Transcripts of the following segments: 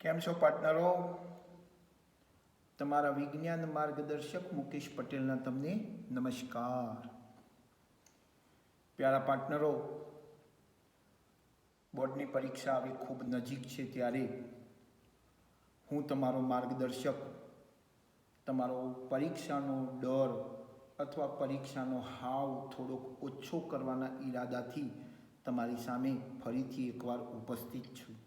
કેમ છો પાર્ટનરો તમારા વિજ્ઞાન માર્ગદર્શક મુકેશ પટેલના તમને નમસ્કાર. પ્યારા પાર્ટનરો બોર્ડની પરીક્ષા હવે ખૂબ નજીક છે ત્યારે હું તમારો માર્ગદર્શક, તમારો પરીક્ષાનો ડર અથવા પરીક્ષાનો હાવ થોડોક ઓછો કરવાના ઈરાદાથી તમારી સામે ફરીથી એકવાર ઉપસ્થિત છું.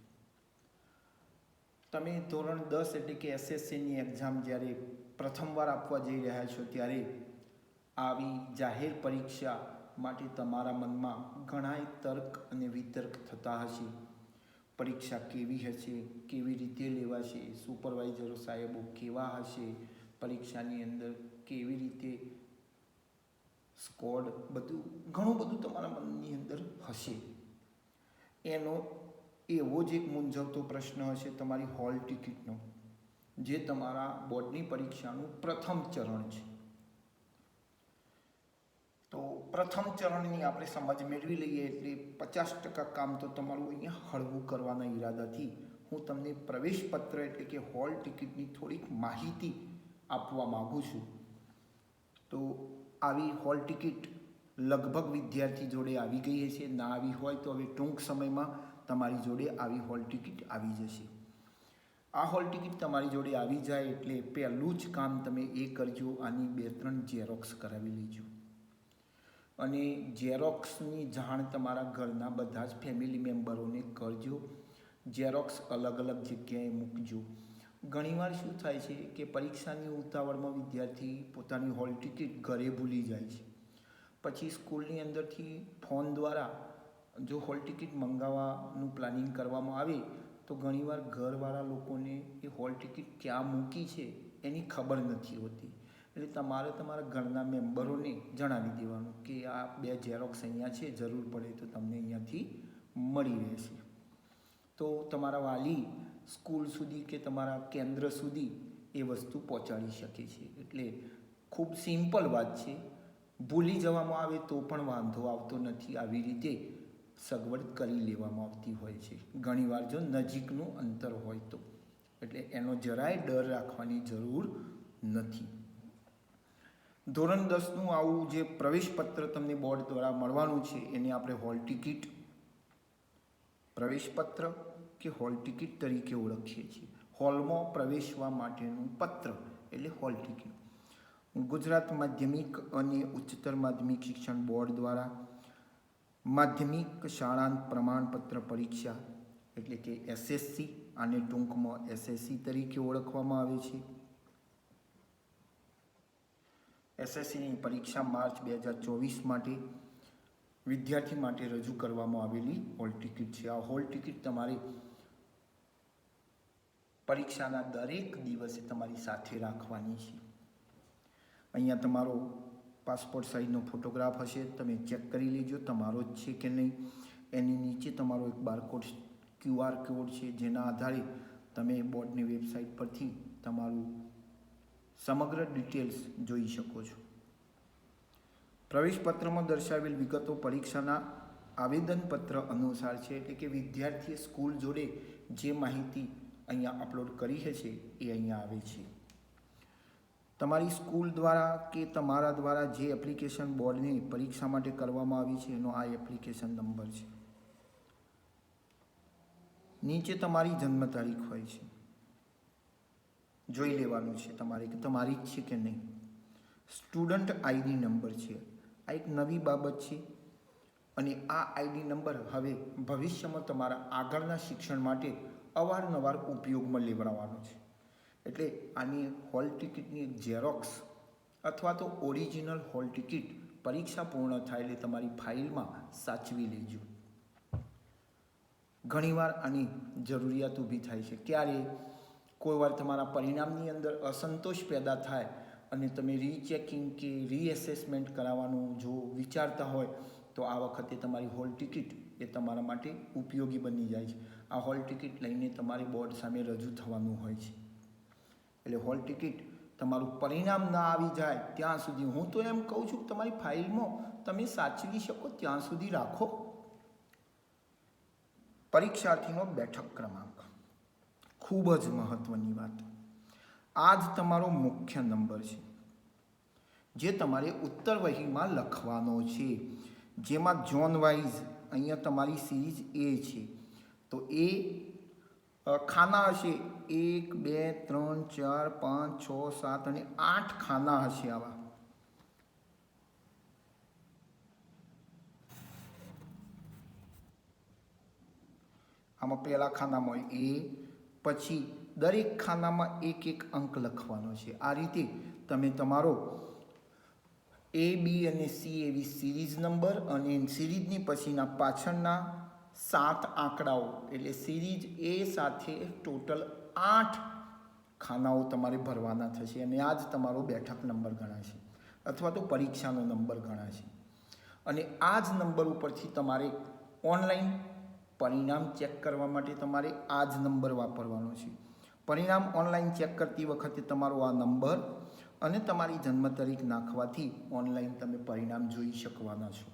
તમે ધોરણ દસ એટલે કે એસએસસીની એક્ઝામ જ્યારે પ્રથમવાર આપવા જઈ રહ્યા છો ત્યારે આવી જાહેર પરીક્ષા માટે તમારા મનમાં ઘણાય તર્ક અને વિતર્ક થતા હશે. પરીક્ષા કેવી હશે, કેવી રીતે લેવાશે સુપરવાઇઝરો સાહેબો કેવા હશે, પરીક્ષાની અંદર કેવી રીતે સ્કોડ બધું, ઘણું બધું તમારા મનની અંદર હશે. એનો એવો જ એક મૂંઝવતો પ્રશ્ન હશે તમારી હોલ ટિકિટનો જે તમારા બોર્ડની પરીક્ષાનું પ્રથમ ચરણ છે. તો પ્રથમ ચરણની આપણે સમજ મેળવી લઈએ એટલે પચાસ ટકા કામ તો તમારું અહીંયા હળવું કરવાના ઈરાદાથી હું તમને પ્રવેશપત્ર એટલે કે હોલ ટિકિટની થોડીક માહિતી આપવા માગું છું. તો આવી હોલ ટિકિટ લગભગ વિદ્યાર્થી જોડે આવી ગઈ હશે, ના આવી હોય તો હવે ટૂંક સમયમાં તમારી જોડે આવી હોલ ટિકિટ આવી જશે. આ હોલ ટિકિટ તમારી જોડે આવી જાય એટલે પહેલું જ કામ તમે એ કરજો, આની બે ત્રણ ઝેરોક્સ કરાવી લેજો. અને ઝેરોક્સની જાણ તમારા ઘરના બધા જ ફેમિલી મેમ્બરોને કરજો. ઝેરોક્સ અલગ અલગ જગ્યાએ મૂકજો. ઘણીવાર શું થાય છે કે પરીક્ષાની ઉતાવળમાં વિદ્યાર્થી પોતાની હોલ ટિકિટ ઘરે ભૂલી જાય છે. પછી સ્કૂલની અંદરથી ફોન દ્વારા જો હોલ ટિકિટ મંગાવવાનું પ્લાનિંગ કરવામાં આવે, તો ઘણીવાર ઘરવાળા લોકોને એ હોલ ટિકિટ ક્યાં મૂકી છે એની ખબર નથી હોતી. એટલે તમારે તમારા ઘરના મેમ્બરોને જણાવી દેવાનું કે આ બે ઝેરોક્સ અહીંયા છે, જરૂર પડે તો તમને અહીંયાથી મળી રહેશે. તો તમારા વાલી સ્કૂલ સુધી કે તમારા કેન્દ્ર સુધી એ વસ્તુ પહોંચાડી શકે છે. એટલે ખૂબ સિમ્પલ વાત છે. ભૂલી જવામાં આવે તો પણ વાંધો આવતો નથી આવી રીતે. સગવડ કરી લેવામાં આવતી હોય છે. ઘણીવાર જો નજીકનું અંતર હોય તો. એટલે એનો જરાય ડર રાખવાની જરૂર નથી. ધોરણ દસનું આવું જે પ્રવેશપત્ર તમને બોર્ડ દ્વારા મળવાનું છે, એને આપણે હોલ ટિકિટ પ્રવેશપત્ર કે હોલ ટિકિટ તરીકે ઓળખીએ છીએ. હોલમાં પ્રવેશવા માટેનું પત્ર એટલે હોલ ટિકિટ. ગુજરાત માધ્યમિક અને ઉચ્ચતર માધ્યમિક શિક્ષણ બોર્ડ દ્વારા માધ્યમિક શાળા પ્રમાણપત્ર પરીક્ષા, એટલે કે એસએસસી આને ટૂંકમાં એસએસસી તરીકે ઓળખવામાં આવે છે. એસએસસીની પરીક્ષા માર્ચ બે હજાર ચોવીસ માટે વિદ્યાર્થી માટે રજૂ કરવામાં આવેલી હોલ ટિકિટ છે. આ હોલ ટિકિટ તમારે પરીક્ષાના દરેક દિવસે તમારી સાથે રાખવાની છે. અહીંયા તમારો પાસપોર્ટ સાઇઝનો ફોટોગ્રાફ હશે, તમે ચેક કરી લેજો તમારો જ છે કે નહીં. એની નીચે તમારો એક બારકોડ ક્યુઆર કોડ છે, જેના આધારે તમે બોર્ડની વેબસાઇટ પરથી તમારું સમગ્ર ડિટેલ્સ જોઈ શકો છો. પ્રવેશપત્રમાં દર્શાવેલ વિગતો પરીક્ષાના આવેદનપત્ર અનુસાર છે, એટલે કે વિદ્યાર્થીએ સ્કૂલ જોડે જે માહિતી અહીંયા અપલોડ કરી છે એ અહીંયા આવે છે. તમારી સ્કૂલ દ્વારા કે તમારા દ્વારા જે એપ્લિકેશન બોર્ડની પરીક્ષા માટે કરવામાં આવી છે, એનો આ એપ્લિકેશન નંબર છે. નીચે તમારી જન્મ તારીખ હોય છે. જોઈ લેવાનું છે તમારે કે તમારી જ છે કે નહીં. સ્ટુડન્ટ આઈડી નંબર છે. આ એક નવી બાબત છે અને આ આઈડી નંબર હવે ભવિષ્યમાં તમારા આગળના શિક્ષણ માટે અવારનવાર ઉપયોગમાં લેવડાવવાનો છે. એટલે આની હોલ ટિકિટની એક ઝેરોક્સ અથવા તો ઓરિજિનલ હોલ ટિકિટ પરીક્ષા પૂર્ણ થાય એટલે તમારી ફાઇલમાં સાચવી લેજો. ઘણીવાર આની જરૂરિયાત ઊભી થાય છે. ક્યારે? કોઈ વાર તમારા પરિણામની અંદર અસંતોષ પેદા થાય અને તમે રીચેકિંગ કે રીએસેસમેન્ટ કરાવવાનું જો વિચારતા હોય, તો આ વખતે તમારી હોલ ટિકિટ એ તમારા માટે ઉપયોગી બની જાય છે. આ હોલ ટિકિટ લઈને તમારે બોર્ડ સામે રજૂ થવાનું હોય છે. એટલે હોલ ટિકિટ તમારું પરિણામ ના આવી જાય ત્યાં સુધી. હું તો એમ કહું છું કે તમારી ફાઇલમાં તમે સાચવી શકો ત્યાં સુધી રાખો. પરીક્ષાર્થીનો બેઠક ક્રમાંક. ખૂબ જ મહત્ત્વની વાત. આ જ તમારો મુખ્ય નંબર છે. જે તમારે ઉત્તર વહીમાં લખવાનો છે. જેમાં ઝોન વાઇઝ અહીંયા તમારી સિરીઝ એ છે. તો એ ખાના હશે? એક, બે, ત્રણ, ચાર, પાંચ, છ, સાત અને આઠ ખાના હશે આવા. આમાં પહેલા ખાનામાં એ, પછી દરેક ખાનામાં એક એક અંક લખવાનો છે. આ રીતે તમે તમારો એ બી અને સી એવી સિરીઝ નંબર અને સિરીઝની પછીના પાછળના સાત આંકડાઓ, એટલે સિરીઝ એ સાથે ટોટલ આઠ ખાનાઓ તમારે ભરવાના થશે અને આ જ તમારો બેઠક નંબર ગણાશે અથવા તો પરીક્ષાનો નંબર ગણાશે. અને આ જ નંબર ઉપરથી તમારે ઓનલાઈન પરિણામ ચેક કરવા માટે તમારે આ જ નંબર વાપરવાનો છે. પરિણામ ઓનલાઈન ચેક કરતી વખતે તમારો આ નંબર અને તમારી જન્મ તારીખ નાખવાથી ઓનલાઈન તમે પરિણામ જોઈ શકવાના છો.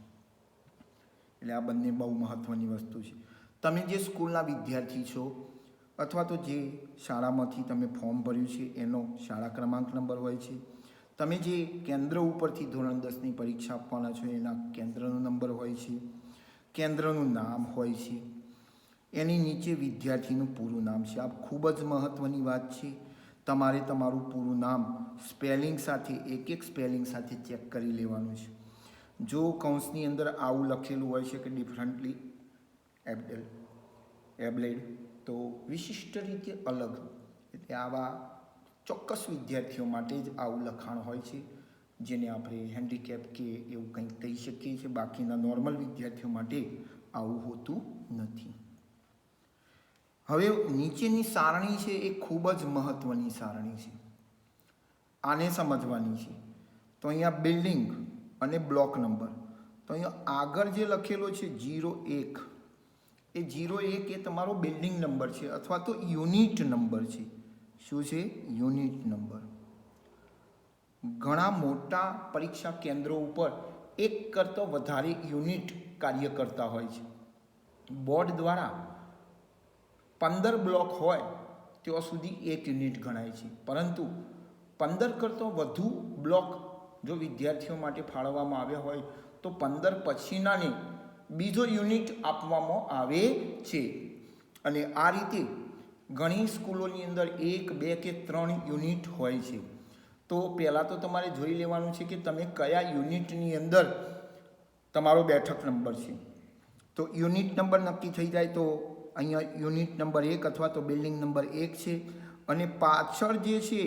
એટલે આ બંને બહુ મહત્ત્વની વસ્તુ છે. તમે જે સ્કૂલના વિદ્યાર્થી છો અથવા તો જે શાળામાંથી તમે ફોર્મ ભર્યું છે, એનો શાળા ક્રમાંક નંબર હોય છે. તમે જે કેન્દ્ર ઉપરથી ધોરણ દસની પરીક્ષા આપવાના છો, એના કેન્દ્રનો નંબર હોય છે, કેન્દ્રનું નામ હોય છે, એની નીચે વિદ્યાર્થીનું પૂરું નામ છે. આ ખૂબ જ મહત્ત્વની વાત છે. તમારે તમારું પૂરું નામ સ્પેલિંગ સાથે, એક એક સ્પેલિંગ સાથે ચેક કરી લેવાનું છે. જો કૌંસની અંદર આવું લખેલું હોય છે કે ડિફરન્ટલી એબડેલ એબલેડ તો વિશિષ્ટ રીતે અલગ. એટલે આવા ચોક્કસ વિદ્યાર્થીઓ માટે જ આવું લખાણ હોય છે, જેને આપણે હેન્ડીકેપ કે એવું કંઈક કહી શકીએ છીએ. બાકીના નોર્મલ વિદ્યાર્થીઓ માટે આવું હોતું નથી. હવે નીચેની સારણી છે એ ખૂબ જ મહત્ત્વની સારણી છે. આને સમજવાની છે. તો અહીંયા બિલ્ડિંગ અને બ્લોક નંબર. તો અહીંયા આગળ જે લખેલો છે જીરો એક, એ જીરો એક એ તમારો બિલ્ડિંગ નંબર છે અથવા તો યુનિટ નંબર છે. શું છે? Unit number. ઘણા મોટા પરીક્ષા કેન્દ્રો ઉપર એક કરતો વધારે યુનિટ કાર્ય કરતા હોય છે. બોર્ડ દ્વારા પંદર બ્લોક હોય ત્યાં સુધી એક યુનિટ ગણાય છે. પરંતુ પંદર કરતો વધુ બ્લોક જો વિદ્યાર્થીઓ માટે ફાળવવામાં આવ્યા હોય તો પંદર પછીનાને બીજો યુનિટ આપવામાં આવે છે. અને આ રીતે ઘણી સ્કૂલોની અંદર એક, બે કે ત્રણ યુનિટ હોય છે. તો પહેલાં તો તમારે જોઈ લેવાનું છે કે તમે કયા યુનિટની અંદર તમારો બેઠક નંબર છે. તો યુનિટ નંબર નક્કી થઈ જાય તો અહીંયા યુનિટ નંબર એક અથવા તો બિલ્ડિંગ નંબર એક છે. અને પાછળ જે છે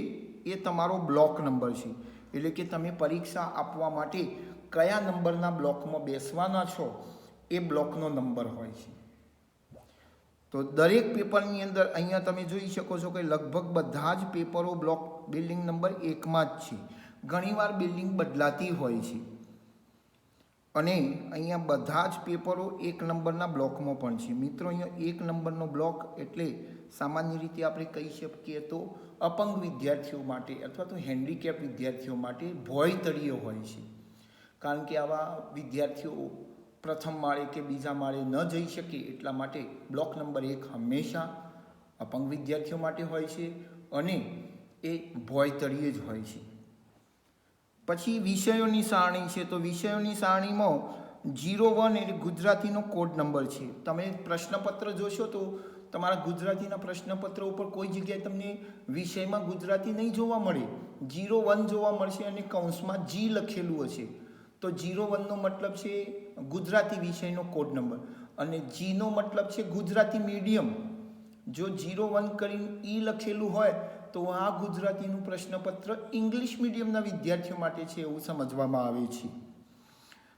એ તમારો બ્લોક નંબર છે. એટલે કે તમે પરીક્ષા આપવા માટે કયા નંબરના બ્લોકમાં બેસવાના છો એ બ્લોકનો નંબર હોય છે. તો દરેક પેપરની અંદર અહીંયા તમે જોઈ શકો છો કે લગભગ બધા જ પેપરો બ્લોક બિલ્ડિંગ નંબર એકમાં જ છે. ઘણીવાર બિલ્ડિંગ બદલાતી હોય છે. અને અહીંયા બધા જ પેપરો એક નંબરના બ્લોકમાં પણ છે. મિત્રો, અહીંયા એક નંબરનો બ્લોક એટલે સામાન્ય રીતે આપણે કહી શકીએ તો અપંગ વિદ્યાર્થીઓ માટે અથવા તો હેન્ડીકેપ વિદ્યાર્થીઓ માટે ભોય તળિયો હોય છે. કારણ કે આવા વિદ્યાર્થીઓ પ્રથમ માળે કે બીજા માળે ન જઈ શકે એટલા માટે બ્લોક નંબર એક હંમેશા અપંગ વિદ્યાર્થીઓ માટે હોય છે અને એ ભોય તળિયે જ હોય છે. પછી વિષયોની સારણી છે તો વિષયોની સારણીમાં જીરો વન એટલે ગુજરાતીનો કોડ નંબર છે. તમે પ્રશ્નપત્ર જોશો તો તમારા ગુજરાતીના પ્રશ્નપત્ર ઉપર કોઈ જગ્યાએ તમને વિષયમાં ગુજરાતી નહીં જોવા મળે, જીરો વન જોવા મળશે અને કૌંસમાં જી લખેલું હશે. તો જીરો વનનો મતલબ છે ગુજરાતી વિષયનો કોડ નંબર અને જીનો મતલબ છે ગુજરાતી મીડિયમ જો જીરો વન કરીને ઈ લખેલું હોય, તો આ ગુજરાતીનું પ્રશ્નપત્ર ઇંગ્લિશ મીડિયમના વિદ્યાર્થીઓ માટે છે એવું સમજવામાં આવે છે.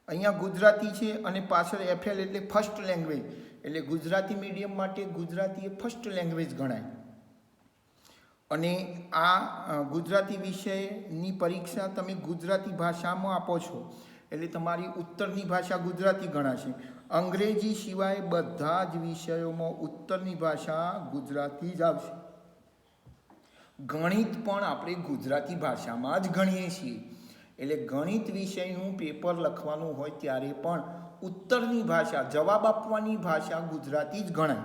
અહીંયા ગુજરાતી છે અને પાછળ એફએલ એટલે ફર્સ્ટ લેંગ્વેજ એટલે ગુજરાતી મીડિયમ માટે ગુજરાતી એ ફર્સ્ટ લેંગ્વેજ ગણાય. અને આ ગુજરાતી વિષયની પરીક્ષા તમે ગુજરાતી ભાષામાં આપો છો, એટલે તમારી ઉત્તરની ભાષા ગુજરાતી ગણાશે. અંગ્રેજી સિવાય બધા જ વિષયોમાં ઉત્તરની ભાષા ગુજરાતી જ આવશે. ગણિત પણ આપણે ગુજરાતી ભાષામાં જ ગણીએ છીએ. એટલે ગણિત વિષયનું પેપર લખવાનું હોય ત્યારે પણ ઉત્તરની ભાષા, જવાબ આપવાની ભાષા ગુજરાતી જ ગણાય.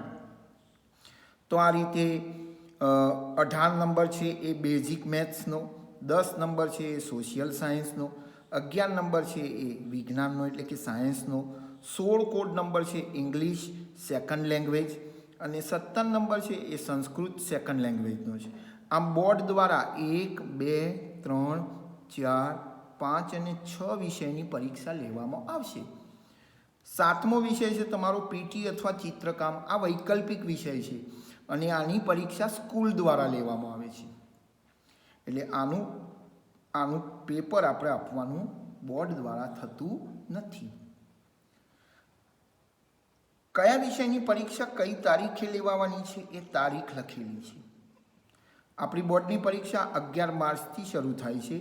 તો આ રીતે અઢાર નંબર છે એ બેઝિક મેથ્સનો, દસ નંબર છે એ સોશિયલ સાયન્સનો, અગિયાર નંબર છે એ વિજ્ઞાનનો એટલે કે સાયન્સનો, સોળ કોડ નંબર છે ઇંગ્લિશ સેકન્ડ લેંગ્વેજ અને સત્તર નંબર છે એ સંસ્કૃત સેકન્ડ લેંગ્વેજનો છે. આમ બોર્ડ દ્વારા એક, બે, ત્રણ, ચાર, પાંચ અને છ વિષયની પરીક્ષા લેવામાં આવશે. સાતમો વિષય છે તમારો પીટી અથવા ચિત્રકામ. આ વૈકલ્પિક વિષય છે અને આની પરીક્ષા સ્કૂલ દ્વારા લેવામાં આવે છે. એટલે આનું આનું પેપર આપણે આપવાનું બોર્ડ દ્વારા થતું નથી. કયા વિષયની પરીક્ષા કઈ તારીખે લેવાની છે એ તારીખ લખેલી છે. આપણી બોર્ડની પરીક્ષા અગિયાર માર્ચથી શરૂ થાય છે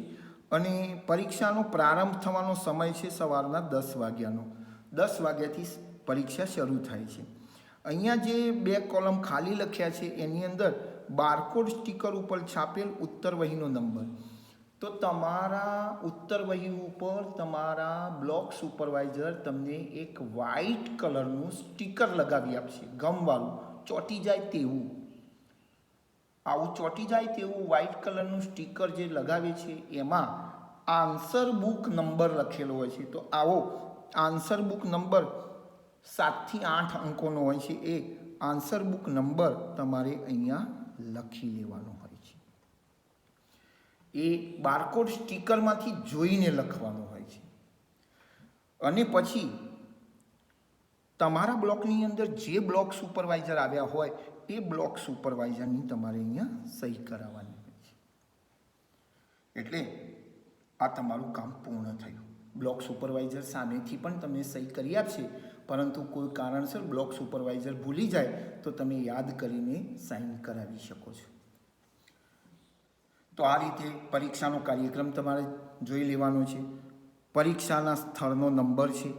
અને પરીક્ષાનો પ્રારંભ થવાનો સમય છે સવારના દસ વાગ્યાનો. દસ વાગ્યાથી પરીક્ષા શરૂ થાય છે. અહીંયા જે બે કોલમ ખાલી લખ્યા છે, એની અંદર બારકોડ સ્ટીકર ઉપર છાપેલ ઉત્તર વહીનો નંબર. તો તમારા ઉત્તર વહી ઉપર, તમારા બ્લોક સુપરવાઇઝર તમને એક વ્હાઇટ કલરનું સ્ટીકર લગાવી આપશે. ગમવાળું. ચોંટી જાય તેવું. આવું ચોંટી જાય તેવું વ્હાઇટ કલરનું સ્ટીકર જે લગાવે છે, એમાં આન્સર બુક નંબર લખેલો હોય છે. તો આવો આન્સર બુક નંબર સાતથી આઠ અંકોનો હોય છે. એ આન્સર બુક નંબર તમારે અહીંયા લખી લેવાનો હોય છે. એ બારકોડ સ્ટીકરમાંથી જોઈને લખવાનો હોય છે. અને પછી તમારા બ્લોકની અંદર જે બ્લોક સુપરવાઇઝર આવ્યા હોય, એ બ્લોક સુપરવાઇઝરની તમારે અહીંયા સહી કરાવવાની હોય છે. એટલે આ તમારું કામ પૂર્ણ થયું. બ્લોક સુપરવાઇઝર સામેથી પણ તમને સહી કરી આપશે. પરંતુ કોઈ કારણસર બ્લોક સુપરવાઇઝર ભૂલી જાય, તો તમે યાદ કરીને સાઇન કરાવી શકો છો. તો આ રીતે પરીક્ષાનો કાર્યક્રમ તમારે જોઈ લેવાનો છે. પરીક્ષાના સ્થળનો નંબર છે,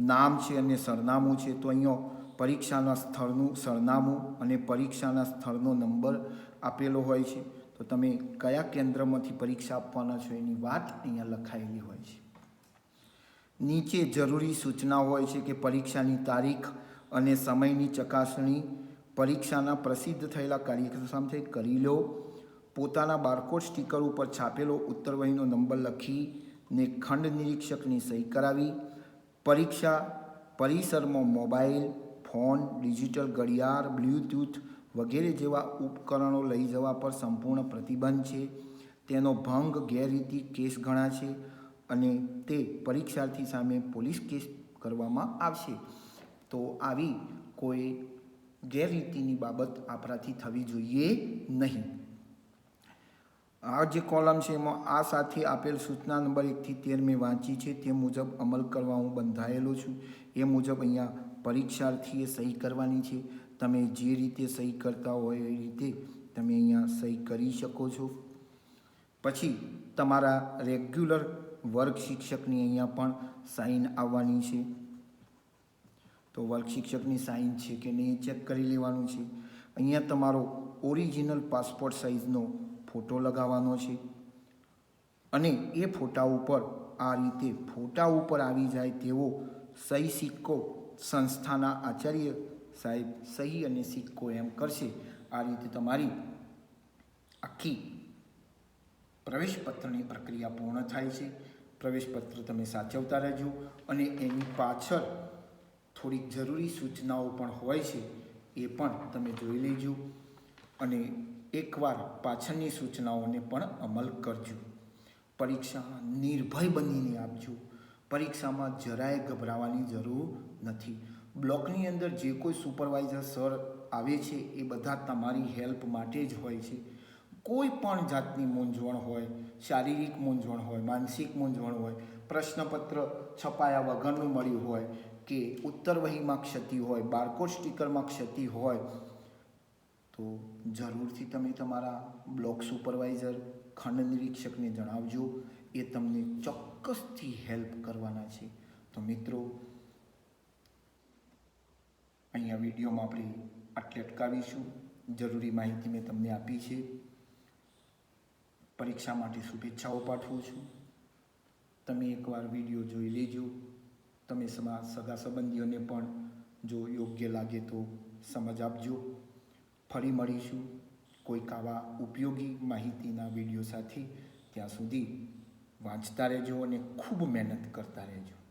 નામ છે અને સરનામું છે. તો અહીંયા પરીક્ષાના સ્થળનું સરનામું અને પરીક્ષાના સ્થળનો નંબર આપેલો હોય છે. તો તમે કયા કેન્દ્રમાંથી પરીક્ષા આપવાના છો એની વાત અહીંયા લખાયેલી હોય છે. નીચે જરૂરી સૂચના હોય છે કે પરીક્ષાની તારીખ અને સમયની ચકાસણી, પરીક્ષાના પ્રસિદ્ધ થયેલા કાર્યક્રમ સાથે કરી લો, પોતાના બારકોડ સ્ટીકર ઉપર છાપેલો ઉત્તરવહીનો નંબર લખીને ખંડ નિરીક્ષકની સહી કરાવી. પરીક્ષા પરિસરમાં મોબાઈલ, ફોન, ડિજિટલ ઘડિયાળ, બ્લૂટૂથ વગેરે જેવા ઉપકરણો લઈ જવા પર સંપૂર્ણ પ્રતિબંધ છે. તેનો ભંગ ગેરરીતિ કેસ ગણાશે અને તે પરીક્ષાર્થી સામે પોલીસ કેસ કરવામાં આવશે. તો આવી કોઈ ગેરરીતિની બાબત આપણાથી થવી જોઈએ નહીં. આ જે કોલમ છે એમાં આ સાથે આપેલ સૂચના નંબર એકથી તેર મેં વાંચી છે. તે મુજબ અમલ કરવા હું બંધાયેલો છું. એ મુજબ અહીંયા પરીક્ષાર્થીએ સહી કરવાની છે. તમે જે રીતે સહી કરતા હોય એ રીતે તમે અહીંયા સહી કરી શકો છો. પછી તમારા રેગ્યુલર વર્ગ શિક્ષકની અહીંયા પણ સાઈન આવવાની છે. તો વર્ગ શિક્ષકની સાઇન છે કે નહીં ચેક કરી લેવાનું છે. અહીંયા તમારો ઓરિજિનલ પાસપોર્ટ સાઇઝનો ફોટો લગાવવાનો છે. અને એ ફોટા ઉપર આ રીતે ફોટા ઉપર આવી જાય તેવો સહી સિક્કો સંસ્થાના આચાર્ય સાહેબ સહી અને સિક્કો એમ કરશે. આ રીતે તમારી આખી પ્રવેશપત્રની પ્રક્રિયા પૂર્ણ થાય છે. પ્રવેશપત્ર તમે સાચવતા રહેજો અને એની પાછળ થોડીક જરૂરી સૂચનાઓ પણ હોય છે. એ પણ તમે જોઈ લેજો અને એકવાર પાછળની સૂચનાઓને પણ અમલ કરજો. પરીક્ષા નિર્ભય બનીને આપજો. પરીક્ષામાં જરાય ગભરાવાની જરૂર નથી. બ્લોકની અંદર જે કોઈ સુપરવાઇઝર સર આવે છે, એ બધા તમારી હેલ્પ માટે જ હોય છે. કોઈ પણ જાતની મૂંઝવણ હોય, શારીરિક મૂંઝવણ હોય, માનસિક મૂંઝવણ હોય, પ્રશ્નપત્ર છપાયા વગરનું મળ્યું હોય, કે ઉત્તર વહીમાં ક્ષતિ હોય, બારકોડ સ્ટીકરમાં ક્ષતિ હોય, તો જરૂરથી તમે તમારા બ્લોક સુપરવાઇઝર, ખંડ નિરીક્ષકને જણાવજો. એ તમને ચોક્કસથી હેલ્પ કરવાના છે. તો મિત્રો અહીંયા વિડીયોમાં આપણે આટલે અટકાવીશું. જરૂરી માહિતી મેં તમને આપી છે. પરીક્ષા માટે શુભેચ્છાઓ પાઠવું છું. તમે એકવાર વીડિયો જોઈ લેજો. તમે સમા, સગા સંબંધીઓને પણ જો યોગ્ય લાગે તો સમજ આપજો. ફરી મળીશું કોઈક આવા ઉપયોગી માહિતીના વીડિયો સાથે. ત્યાં સુધી વાંચતા રહેજો અને ખૂબ મહેનત કરતા રહેજો.